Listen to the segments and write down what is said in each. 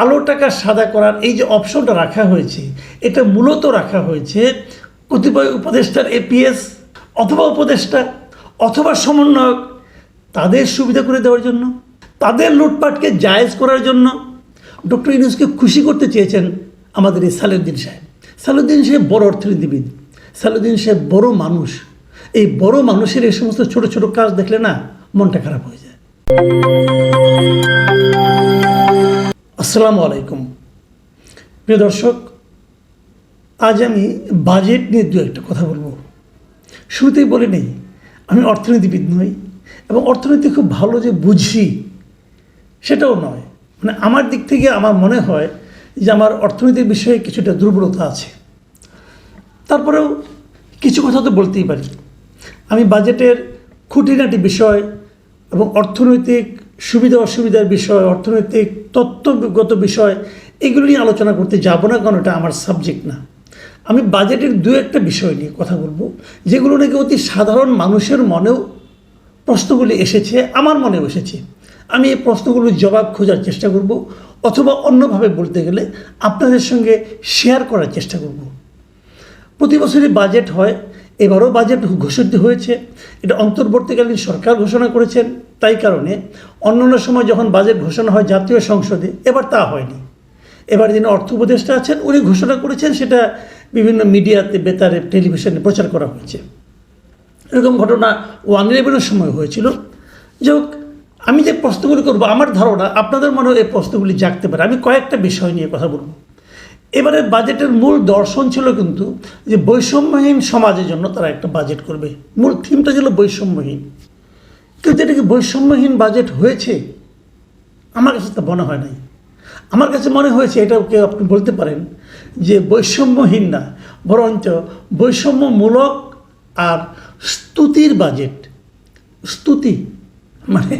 কালো টাকা সাদা করার এই যে অপশনটা রাখা হয়েছে, এটা মূলত রাখা হয়েছে কতিপয় উপদেষ্টার এপিএস অথবা উপদেষ্টা অথবা সমন্বয়ক তাদের সুবিধা করে দেওয়ার জন্য, তাদের লুটপাটকে জায়েজ করার জন্য। ডক্টর ইউনুসকে খুশি করতে চেয়েছেন আমাদের এই সালেউদ্দিন সাহেব। সালেউদ্দিন সাহেব বড় অর্থনীতিবিদ, সালেউদ্দিন সাহেব বড় মানুষ। এই বড় মানুষের এই সমস্ত ছোট ছোট কাজ দেখলে না মনটা খারাপ হয়ে যায়। আসসালামু আলাইকুম। প্রিয় দর্শক, আজ আমি বাজেট নিয়ে দু একটা কথা বলব। শুরুতেই বলে নেই, আমি অর্থনীতিবিদ নই এবং অর্থনীতি খুব ভালো যে বুঝি সেটাও নয়। মানে আমার দিক থেকে আমার মনে হয় যে আমার অর্থনীতির বিষয়ে কিছুটা দুর্বলতা আছে। তারপরেও কিছু কথা তো বলতেই পারি। আমি বাজেটের খুঁটিনাটি বিষয় এবং অর্থনৈতিক সুবিধা অসুবিধার বিষয়, অর্থনৈতিক তত্ত্বগত বিষয়, এগুলো নিয়ে আলোচনা করতে যাব না, কারণ এটা আমার সাবজেক্ট না। আমি বাজেটের দু একটা বিষয় নিয়ে কথা বলব, যেগুলো নাকি অতি সাধারণ মানুষের মনেও প্রশ্নগুলি এসেছে, আমার মনেও এসেছে। আমি এই প্রশ্নগুলোর জবাব খোঁজার চেষ্টা করব, অথবা অন্যভাবে বলতে গেলে আপনাদের সঙ্গে শেয়ার করার চেষ্টা করব। প্রতি বছরই বাজেট হয়, এবারও বাজেট ঘোষিত হয়েছে, এটা অন্তর্বর্তীকালীন সরকার ঘোষণা করেছেন। তাই কারণে অন্যান্য সময় যখন বাজেট ঘোষণা হয় জাতীয় সংসদে, এবার তা হয়নি। এবার যিনি অর্থ উপদেষ্টা আছেন, উনি ঘোষণা করেছেন সেটা বিভিন্ন মিডিয়াতে, বেতারে, টেলিভিশনে প্রচার করা হয়েছে। এরকম ঘটনা ওয়ান ইলেভেনের সময় হয়েছিল। যে আমি যে প্রশ্নগুলি করব, আমার ধারণা, আপনাদের মনেও এই প্রশ্নগুলি জাগতে পারে। আমি কয়েকটা বিষয় নিয়ে কথা বলব। এবারে বাজেটের মূল দর্শন ছিল কিন্তু যে বৈষম্যহীন সমাজের জন্য তারা একটা বাজেট করবে। মূল থিমটা ছিল বৈষম্যহীন। কিন্তু এটা কি বৈষম্যহীন বাজেট হয়েছে? আমার কাছে তা মনে হয় নাই। আমার কাছে মনে হয়েছে এটাও কেউ আপনি বলতে পারেন যে বৈষম্যহীন না, বরঞ্চ বৈষম্যমূলক আর স্তুতির বাজেট স্তুতি মানে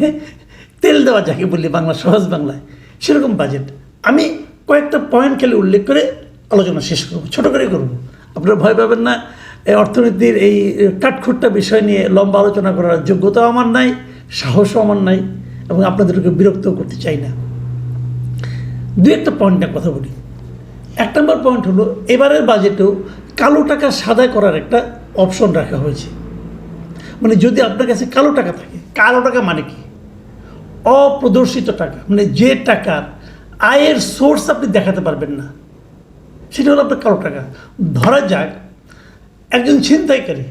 তেল দেওয়া যাকে বলি বাংলা, সহজ বাংলায়, সেরকম বাজেট আমি কয়েকটা পয়েন্ট খেলে উল্লেখ করে আলোচনা শেষ করব, ছোটো করে করব। আপনারা ভয় পাবেন না এই অর্থনীতির এই কাঠখুট্টা বিষয় নিয়ে লম্বা আলোচনা করার যোগ্যতাও আমার নাই, সাহসও আমার নাই, এবং আপনাদেরকে বিরক্তও করতে চাই না। দু একটা পয়েন্টের কথা বলি। এক নম্বর পয়েন্ট হলো, এবারের বাজেটেও কালো টাকা সাদা করার একটা অপশন রাখা হয়েছে। মানে যদি আপনার কাছে কালো টাকা থাকে, কালো টাকা মানে কি? অপ্রদর্শিত টাকা মানে যে টাকার আয়ের সোর্স আপনি দেখাতে পারবেন না, সেটা হলো আপনার কালো টাকা। ধরা যাক একজন ছিনতাইকারী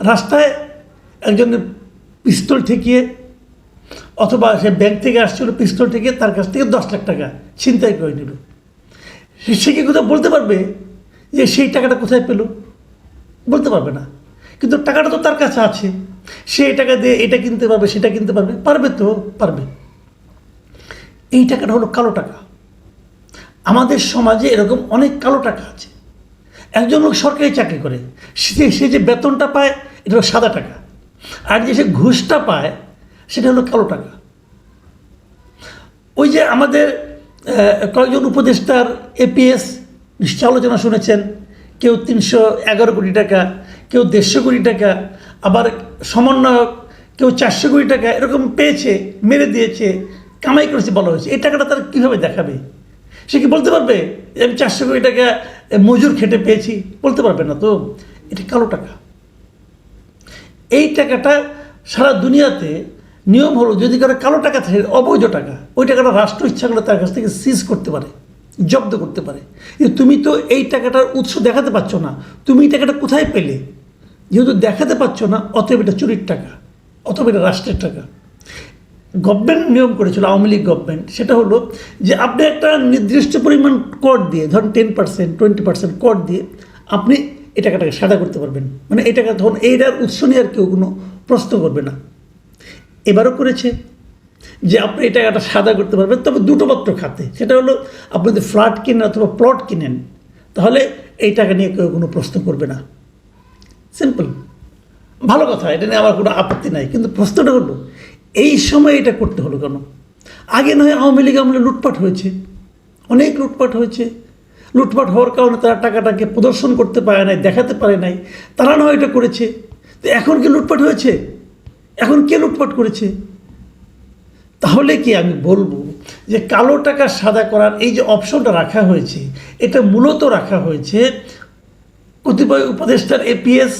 রাস্তায় একজনের পিস্তল ঠেকিয়ে অথবা সে ব্যাংক থেকে আসছিল পিস্তল থেকে তার কাছ থেকে দশ লাখ টাকা ছিনতাই করে নিল। সে কি কোথাও বলতে পারবে যে সেই টাকাটা কোথায় পেল? বলতে পারবে না। কিন্তু টাকাটা তো তার কাছে আছে। সে এই টাকা দিয়ে এটা কিনতে পারবে, সেটা কিনতে পারবে। পারবে তো, পারবে। এই টাকাটা হলো কালো টাকা। আমাদের সমাজে এরকম অনেক কালো টাকা আছে। একজন লোক সরকারি চাকরি করে, সে সে যে বেতনটা পায়, এটা হলো সাদা টাকা। আর যে সে ঘুষটা পায়, সেটা হলো কালো টাকা। ওই যে আমাদের কয়েকজন উপদেষ্টার এপিএস নিশ্চয় আলোচনা শুনেছেন, কেউ তিনশো এগারো কোটি টাকা, কেউ দেড়শো কোটি টাকা, আবার সমন্বয়ক, কেউ চারশো কোটি টাকা, এরকম পেয়েছে, মেরে দিয়েছে, কামাই করেছে বলা হয়েছে। এই টাকাটা তারা কীভাবে দেখাবে? সে কি বলতে পারবে যে আমি চারশো কোটি টাকা মজুর খেটে পেয়েছি, বলতে পারবে না তো? এটা কালো টাকা। এই টাকাটা সারা দুনিয়াতে নিয়ম হলো যদি কারও কালো টাকা থাকে, অবৈধ টাকা, ওই টাকাটা রাষ্ট্র ইচ্ছা করলে তার কাছ থেকে সিজ করতে পারে, জব্দ করতে পারে। তুমি তো এই টাকাটার উৎস দেখাতে পারছ না, তুমি এই টাকাটা কোথায় পেলে? যেহেতু দেখাতে পারছ না, অতএব এটা চুরির টাকা, অতএব এটা রাষ্ট্রের টাকা। গভর্নমেন্ট নিয়ম করেছিল, আওয়ামী লীগ গভর্নমেন্ট, সেটা হলো যে আপনি একটা নির্দিষ্ট পরিমাণ কর দিয়ে, ধরুন টেন পার্সেন্ট টোয়েন্টি পার্সেন্ট কর দিয়ে আপনি এই টাকাটাকে সাদা করতে পারবেন। মানে এই টাকা ধরুন এইটার উৎস নিয়ে আর কেউ কোনো প্রশ্ন করবে না। এবারও করেছে যে আপনি এই টাকাটা সাদা করতে পারবেন, তবে দুটো মাত্র খাতে। সেটা হলো, আপনি যদি ফ্ল্যাট কিনেন অথবা প্লট কিনেন, তাহলে এই টাকা নিয়ে কেউ কোনো প্রশ্ন করবে না। সিম্পল ভালো কথা, এটা নিয়ে আমার কোনো আপত্তি নাই, কিন্তু প্রশ্নটা হলো এই সময় এটা করতে হলো কেন? আগে নয় আওয়ামী লীগ আমলে লুটপাট হয়েছে। অনেক লুটপাট হয়েছে। লুটপাট হওয়ার কারণে তারা টাকাটাকে প্রদর্শন করতে পারে নাই, দেখাতে পারে নাই। তারা নয় এটা করেছে। তো এখন কি লুটপাট হয়েছে? এখন কে লুটপাট করেছে? তাহলে কি আমি বলব যে কালো টাকা সাদা করার এই যে অপশনটা রাখা হয়েছে, এটা মূলত রাখা হয়েছে কতিপয় উপদেষ্টার এপিএস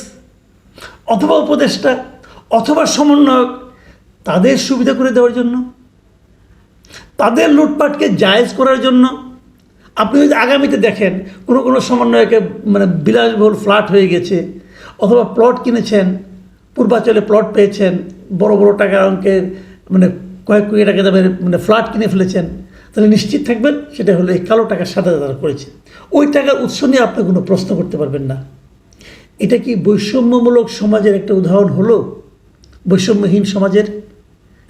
অথবা উপদেষ্টা অথবা সমন্বয়ক তাদের সুবিধা করে দেওয়ার জন্য, তাদের লুটপাটকে জায়েজ করার জন্য। আপনি যদি আগামীতে দেখেন কোনো কোনো সমন্বয়কে মানে বিলাসবহুল ফ্ল্যাট হয়ে গেছে অথবা প্লট কিনেছেন, পূর্বাচলে প্লট পেয়েছেন, বড় বড় টাকার অঙ্কের মানে কয়েক কোটি টাকা দামের মানে ফ্ল্যাট কিনে ফেলেছেন, তাহলে নিশ্চিত থাকবেন সেটা হলো এই কালো টাকার সাদা তারা করেছে। ওই টাকার উৎস নিয়ে আপনি কোনো প্রশ্ন করতে পারবেন না। এটা কি বৈষম্যমূলক সমাজের একটা উদাহরণ হলো? বৈষম্যহীন সমাজের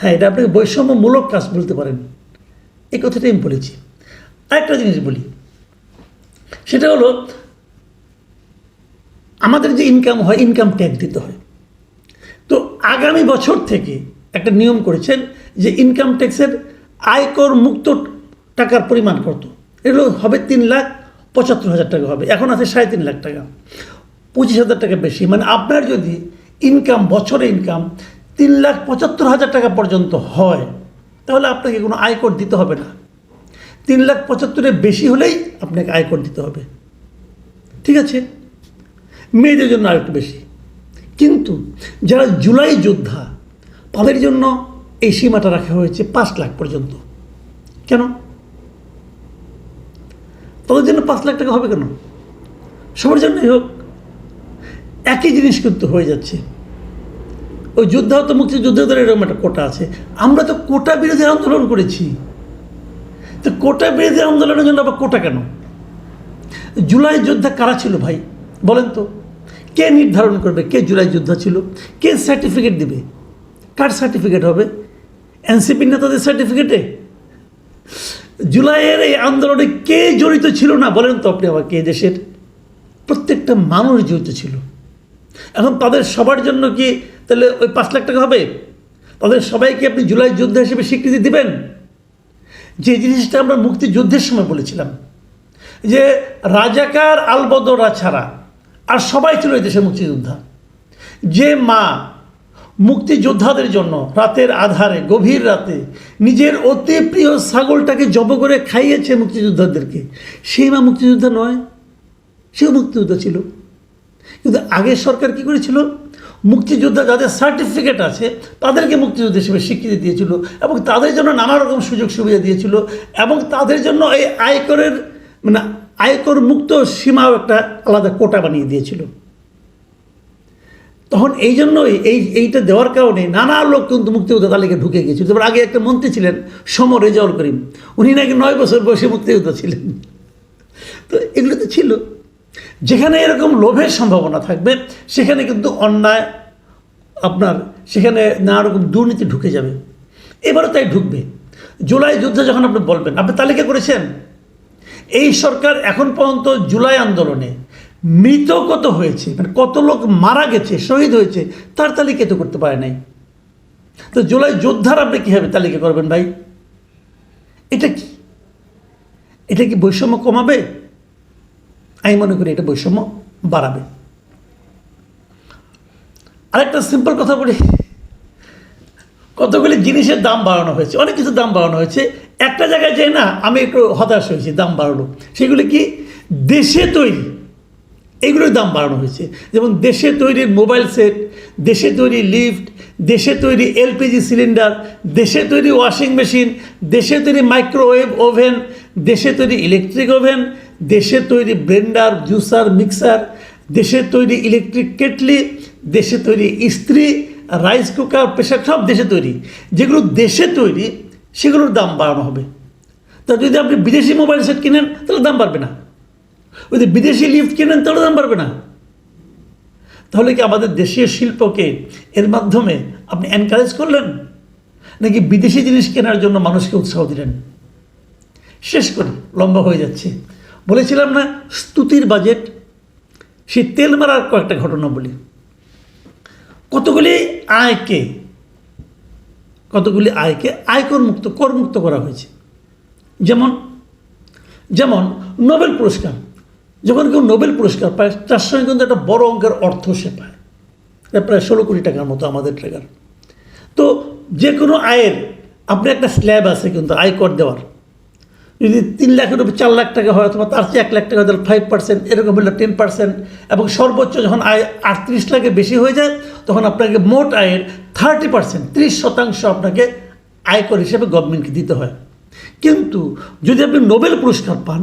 হ্যাঁ এটা আপনাকে বৈষম্যমূলক কাজ বলতে পারেন। এই কথাটাই আমি বলেছি। আরেকটা জিনিস বলি, সেটা হলো, আমাদের যে ইনকাম হয় ইনকাম ট্যাক্স দিতে হয়। তো আগামী বছর থেকে একটা নিয়ম করেছেন যে ইনকাম ট্যাক্সের আয়কর মুক্ত টাকার পরিমাণ কত? এগুলো হবে তিন লাখ পঁচাত্তর হাজার টাকা হবে। এখন আছে সাড়ে তিন লাখ টাকা। পঁচিশ হাজার টাকা বেশি। মানে আপনার যদি ইনকাম বছরে ইনকাম তিন লাখ পঁচাত্তর হাজার টাকা পর্যন্ত হয়, তাহলে আপনাকে কোনো আয়কর দিতে হবে না। তিন লাখ পঁচাত্তরের বেশি হলেই আপনাকে আয়কর দিতে হবে। ঠিক আছে? মেয়েদের জন্য আরেকটু বেশি। কিন্তু যারা জুলাই যোদ্ধা, তাদের জন্য এই সীমাটা রাখা হয়েছে পাঁচ লাখ পর্যন্ত। কেন? তাদের জন্য পাঁচ লাখ টাকা হবে কেন? সবার জন্যই হোক। একই জিনিস কিন্তু হয়ে যাচ্ছে। ওই যোদ্ধা তো মুক্তিযোদ্ধাদের এরকম একটা কোটা আছে। আমরা তো কোটা বিরোধী আন্দোলন করেছি। তো কোটা বিরোধী আন্দোলনের জন্য আবার কোটা কেন? জুলাই যোদ্ধা কারা ছিল ভাই? বলেন তো। কে নির্ধারণ করবে? কে জুলাই যোদ্ধা ছিল? কে সার্টিফিকেট দিবে? কার সার্টিফিকেট হবে? এনসিপি নেতাদের সার্টিফিকেটে জুলাইয়ের এই আন্দোলনে কে জড়িত ছিল না? বলেন তো আপনি আমাকে, এই দেশের প্রত্যেকটা মানুষ জড়িত ছিল। এখন তাদের সবার জন্য কি তাহলে ওই পাঁচ লাখ টাকা হবে। তাদের সবাইকে আপনি জুলাই যোদ্ধা হিসেবে স্বীকৃতি দিবেন। যে জিনিসটা আমরা মুক্তিযুদ্ধের সময় বলেছিলাম, যে রাজাকার আলবদরা ছাড়া আর সবাই ছিল এই দেশের মুক্তিযোদ্ধা। যে মা মুক্তিযোদ্ধাদের জন্য রাতের আধারে, গভীর রাতে নিজের অতি প্রিয় ছাগলটাকে জব করে খাইয়েছে মুক্তিযোদ্ধাদেরকে, সেই মা মুক্তিযোদ্ধা নয়, সেও মুক্তিযোদ্ধা ছিল। কিন্তু আগের সরকার কি করেছিল? মুক্তিযোদ্ধা যাদের সার্টিফিকেট আছে, তাদেরকে মুক্তিযোদ্ধা হিসেবে স্বীকৃতি দিয়েছিল এবং তাদের জন্য নানা রকম সুযোগ সুবিধা দিয়েছিল এবং তাদের জন্য এই আয়করের মানে আয়কর মুক্ত সীমাও একটা আলাদা কোটা বানিয়ে দিয়েছিল। তখন এই জন্যই এই, এইটা দেওয়ার কারণে নানা লোক কিন্তু মুক্তিযোদ্ধা তালিকায় ঢুকে গিয়েছিল। তারপর আগে একটা মন্ত্রী ছিলেন সম রেজাউল করিম। উনি নাকি নয় বছর বয়সে মুক্তিযোদ্ধা ছিলেন। তো এগুলো তো ছিল। যেখানে এরকম লোভের সম্ভাবনা থাকবে, সেখানে কিন্তু অন্যায় আপনার, সেখানে নানা রকম দুর্নীতি ঢুকে যাবে। এবারও তাই ঢুকবে। জুলাই যুদ্ধে যখন আপনি বলবেন, আপনি তালিকা করেছেন? এই সরকার এখন পর্যন্ত জুলাই আন্দোলনে মৃত কত হয়েছে মানে কত লোক মারা গেছে, শহীদ হয়েছে, তার তালিকা তো করতে পারে নাই। তো জুলাই যোদ্ধার আপনি কীভাবে তালিকা করবেন ভাই? এটা কি? এটা কি বৈষম্য কমাবে? আমি মনে করি এটা বৈষম্য বাড়াবে। আরেকটা সিম্পল কথা বলি। কতগুলি জিনিসের দাম বাড়ানো হয়েছে? অনেক কিছু দাম বাড়ানো হয়েছে। একটা জায়গায় যে না আমি একটু হতাশ হয়েছি, দাম বাড়ানো সেগুলি কি? দেশে তৈরি। এগুলোর দাম বাড়ানো হয়েছে। যেমন দেশে তৈরি মোবাইল সেট, দেশে তৈরি লিফট, দেশে তৈরি এলপিজি সিলিন্ডার, দেশে তৈরি ওয়াশিং মেশিন, দেশে তৈরি মাইক্রোওয়েভ ওভেন, দেশে তৈরি ইলেকট্রিক ওভেন দেশে তৈরি ব্লেন্ডার, জুসার, মিক্সার, দেশে তৈরি ইলেকট্রিক কেটলি, দেশে তৈরি ইস্ত্রি, রাইস কুকার প্রেশার সব দেশে তৈরি। যেগুলো দেশে তৈরি, সেগুলোর দাম বাড়ানো হবে। তা যদি আপনি বিদেশি মোবাইল সেট কিনেন, তাহলে দাম বাড়বে না। যদি বিদেশি লিফট কিনেন, তাহলে দাম বাড়বে না। তাহলে কি আমাদের দেশীয় শিল্পকে এর মাধ্যমে আপনি এনকারেজ করলেন? নাকি বিদেশি জিনিস কেনার জন্য মানুষকে উৎসাহ দিলেন? শেষ করি, লম্বা হয়ে যাচ্ছে। বলেছিলাম না, স্তুতির বাজেট, সেই তেল মারার কয়েকটা ঘটনা বলি। কতগুলি আয়কে কতগুলি আয়কে আয়কর মুক্ত করমুক্ত করা হয়েছে। যেমন যেমন নোবেল পুরস্কার। যখন কেউ নোবেল পুরস্কার পায়, তার সঙ্গে কিন্তু একটা বড় অঙ্কের অর্থ সে পায়। প্রায় ষোলো কোটি টাকার মতো আমাদের টাকার তো যে কোনো আয়ের, আপনি একটা স্ল্যাব আছে কিন্তু আয়কর দেওয়ার। যদি তিন লাখের উপর চার লাখ টাকা হয় অথবা তার চেয়ে এক লাখ টাকা ফাইভ পার্সেন্ট এরকম হলে টেন পার্সেন্ট এবং সর্বোচ্চ যখন আয় আটত্রিশ লাখের বেশি হয়ে যায়, তখন আপনাকে মোট আয়ের থার্টি পার্সেন্ট ত্রিশ শতাংশ আপনাকে আয়কর হিসেবে গভর্নমেন্টকে দিতে হয়। কিন্তু যদি আপনি নোবেল পুরস্কার পান,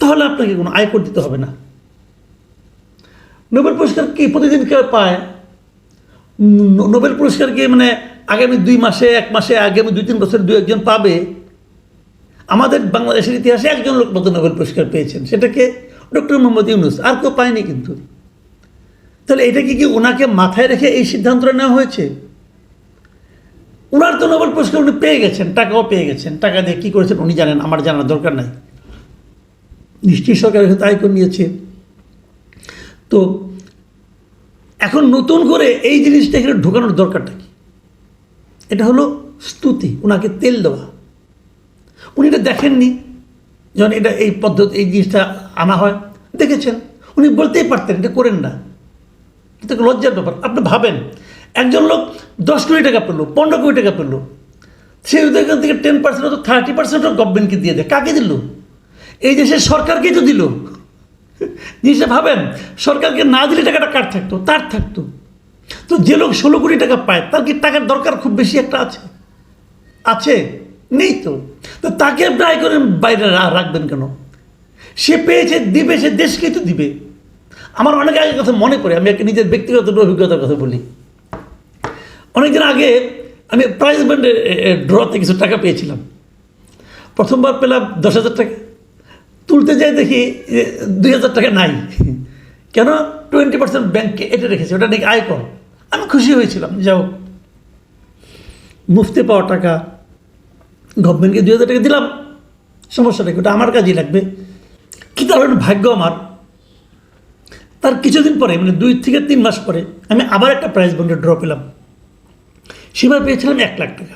তাহলে আপনাকে কোনো আয়কর দিতে হবে না। নোবেল পুরস্কার কি প্রতিদিন কেউ পায়? নোবেল পুরস্কার কি মানে আগামী দুই মাসে, এক মাসে, আগামী দুই তিন বছর দু একজন পাবে? আমাদের বাংলাদেশের ইতিহাসে একজন লোক মতো নোবেল পুরস্কার পেয়েছেন। সেটাকে ডক্টর মোহাম্মদ ইউনুস। আর কেউ পায়নি কিন্তু। তাহলে এটা কি কি ওনাকে মাথায় রেখে এই সিদ্ধান্তটা নেওয়া হয়েছে? ওনার তো নোবেল পুরস্কার উনি পেয়ে গেছেন, টাকাও পেয়ে গেছেন। টাকা দিয়ে কী করেছেন উনি জানেন, আমার জানার দরকার নাই। নিশ্চয়ই সরকার তাই করে নিয়েছে। তো এখন নতুন করে এই জিনিসটা এখানে ঢোকানোর দরকারটা কি? এটা হলো স্তুতি ওনাকে তেল দেওয়া। উনি এটা দেখেননি যখন এটা এই পদ্ধতি, এই জিনিসটা আনা হয়। দেখেছেন। উনি বলতেই পারতেন, এটা করেন না। একটা লজ্জার ব্যাপার। আপনি ভাবেন, একজন লোক দশ কোটি টাকা পেল, পনেরো কোটি টাকা পেল। সে এখান থেকে টেন পার্সেন্ট থার্টি পার্সেন্টও গভর্নমেন্টকে দিয়ে দেয়, কাকে দিল? এই দেশের সরকারকেই তো দিল। জিনিসটা ভাবেন, সরকারকে না দিলে টাকাটা কার থাকতো? তার থাকতো। তো যে লোক ষোলো কোটি টাকা পায়, তার কি টাকার দরকার খুব বেশি একটা আছে? আছে? নেই তো। তো তাকে আয় করে বাইরে রাখবেন কেন? সে পেয়েছে, দিবে, সে দেশকেই তো দিবে। আমার অনেক আগে কথা মনে পড়ে, আমি একটা নিজের ব্যক্তিগত অভিজ্ঞতার কথা বলি। অনেকদিন আগে আমি প্রাইজ ব্যান্ডে ড্রতে কিছু টাকা পেয়েছিলাম। প্রথমবার পেলাম দশ হাজার টাকা। তুলতে যাই দেখি যে দুই হাজার টাকা নাই। কেন? টোয়েন্টি পার্সেন্ট ব্যাংকে এটা রেখেছে, ওটা নাকি আয়কর। আমি খুশি হয়েছিলাম যাও মুফতে পাওয়া টাকা গভর্নমেন্টকে দুই হাজার টাকা দিলাম। সমস্যা নেই, ওটা আমার কাজেই লাগবে। কী তার ভাগ্য আমার? তার কিছুদিন পরে মানে দুই থেকে তিন মাস পরে, আমি আবার একটা প্রাইজ বন্ডে ড্র পেলাম। সেবার পেয়েছিলাম এক লাখ টাকা।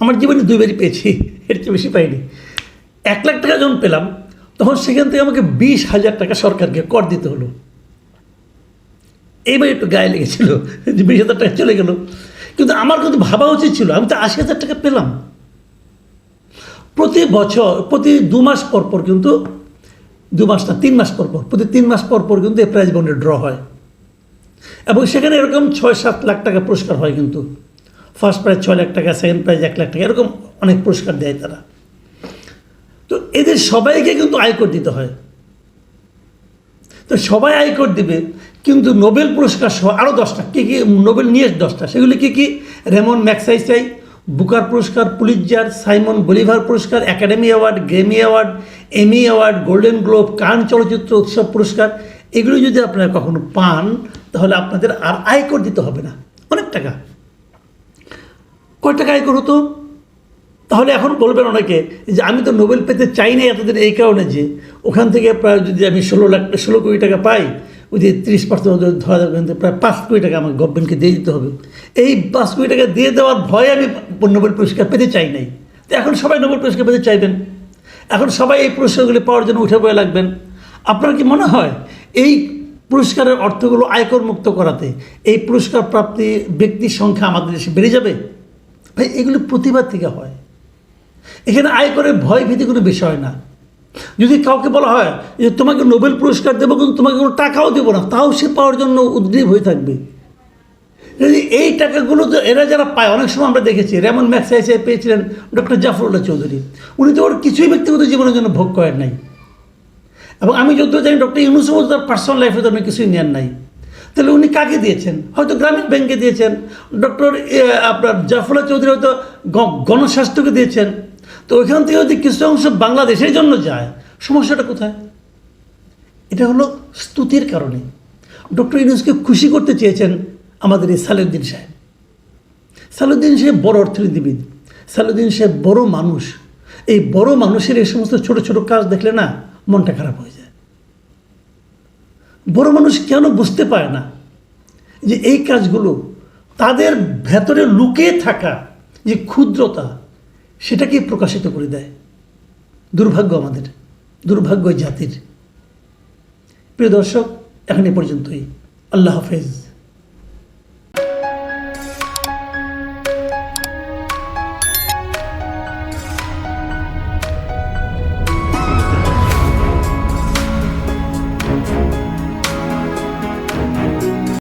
আমার জীবনে দুইবারই পেয়েছি, এর চেয়ে বেশি পাইনি। এক লাখ টাকা যখন পেলাম, তখন সেখান থেকে আমাকে বিশ হাজার টাকা সরকারকে কর দিতে হলো। এইবার একটু গায়ে লেগেছিল যে বিশ হাজার টাকা চলে গেল। কিন্তু আমার কিন্তু ভাবা উচিত ছিল, আমি তো আশি হাজার টাকা পেলাম। প্রতি বছর, প্রতি দু মাস পর পর কিন্তু, দু মাস না, তিন মাস পর পর, প্রতি তিন মাস পর পর কিন্তু এই প্রাইজ বন্ডে ড্র হয়। এবং সেখানে এরকম ছয় সাত লাখ টাকা পুরস্কার হয় কিন্তু। ফার্স্ট প্রাইজ ছয় লাখ টাকা সেকেন্ড প্রাইজ এক লাখ টাকা, এরকম অনেক পুরস্কার দেয় তারা। তো এদের সবাইকে কিন্তু আয়কর দিতে হয়। তো সবাই আয়কর দিবে, কিন্তু নোবেল পুরস্কার সহ আরও দশটা, কী কী নোবেল নিয়ে দশটা, সেগুলি কী কী? রেমন ম্যাক্সাইসাই বুকার পুরস্কার পুলিৎজার সাইমন বলিভার পুরস্কার, Academy award Grammy award, Emmy award, Golden Globe, Cannes চলচ্চিত্র উৎসব পুরস্কার। এগুলো যদি আপনারা কখনো পান, তাহলে আপনাদের আর আয় আয়কর দিতে হবে না। অনেক টাকা। কয় টাকা আয়কর হতো? তাহলে এখন বলবেন অনেকে যে, আমি তো নোবেল পেতে চাই না এতদিন এই কারণে যে, ওখান থেকে প্রায় যদি আমি ষোলো লাখ, ষোলো কোটি টাকা পাই ওই যে ত্রিশ পার্সেন্ট ধরা যাবে, কিন্তু প্রায় পাঁচ কোটি টাকা আমাকে গভর্নমেন্টকে দিয়ে দিতে হবে। এই পাঁচ কোটি টাকা দিয়ে দেওয়ার ভয়ে আমি নোবেল পুরস্কার পেতে চাই নাই। তো এখন সবাই নোবেল পুরস্কার পেতে চাইবেন। এখন সবাই এই পুরস্কারগুলি পাওয়ার জন্য উঠে বয়ে লাগবেন। আপনার কি মনে হয় এই পুরস্কারের অর্থগুলো আয়কর মুক্ত করাতে এই পুরস্কার প্রাপ্তি ব্যক্তির সংখ্যা আমাদের দেশে বেড়ে যাবে? ভাই, এগুলো প্রতিবাদ থেকে হয়। এখানে আয়করের ভয় ভীতি কোনো বিষয় না। যদি কাউকে বলা হয় যে তোমাকে নোবেল পুরস্কার দেবো, কিন্তু তোমাকে কোনো টাকাও দেবো না, তাও সে পাওয়ার জন্য উদ্গ্রীব হয়ে থাকবে। এই টাকাগুলো তো এরা যারা পায়, অনেক সময় আমরা দেখেছি, রেমন ম্যাক্সাইসে পেয়েছিলেন ডক্টর জাফরুল্লাহ চৌধুরী। উনি তো ওর কিছুই ব্যক্তিগত জীবনের জন্য ভোগ করেন নাই। এবং আমি যত জানি, ডক্টর ইউনুসও তার পার্সোনাল লাইফে তো কিছুই নেন নাই। তাহলে উনি কাকে দিয়েছেন? হয়তো গ্রামীণ ব্যাংকে দিয়েছেন। ডক্টর আপনার জাফরুল্লাহ চৌধুরী হয়তো গণস্বাস্থ্যকে দিয়েছেন। তো ওইখান থেকে যদি কিছু অংশ বাংলাদেশের জন্য যায়, সমস্যাটা কোথায়? এটা হলো স্তুতির কারণে। ডক্টর ইউনুসকে খুশি করতে চেয়েছেন আমাদের এই সালেউদ্দিন সাহেব। সালুদ্দিন সাহেব বড় অর্থনীতিবিদ। সালুদ্দিন সাহেব বড় মানুষ। এই বড় মানুষের এই সমস্ত ছোট ছোট কাজ দেখলে না মনটা খারাপ হয়ে যায়। বড় মানুষ কেন বুঝতে পারে না যে এই কাজগুলো তাদের ভেতরে লুকিয়ে থাকা যে ক্ষুদ্রতা সেটাকে প্রকাশিত করে দেয়। দুর্ভাগ্য আমাদের দুর্ভাগ্য জাতির। প্রিয় দর্শক এখন পর্যন্তই। আল্লাহ হাফেজ।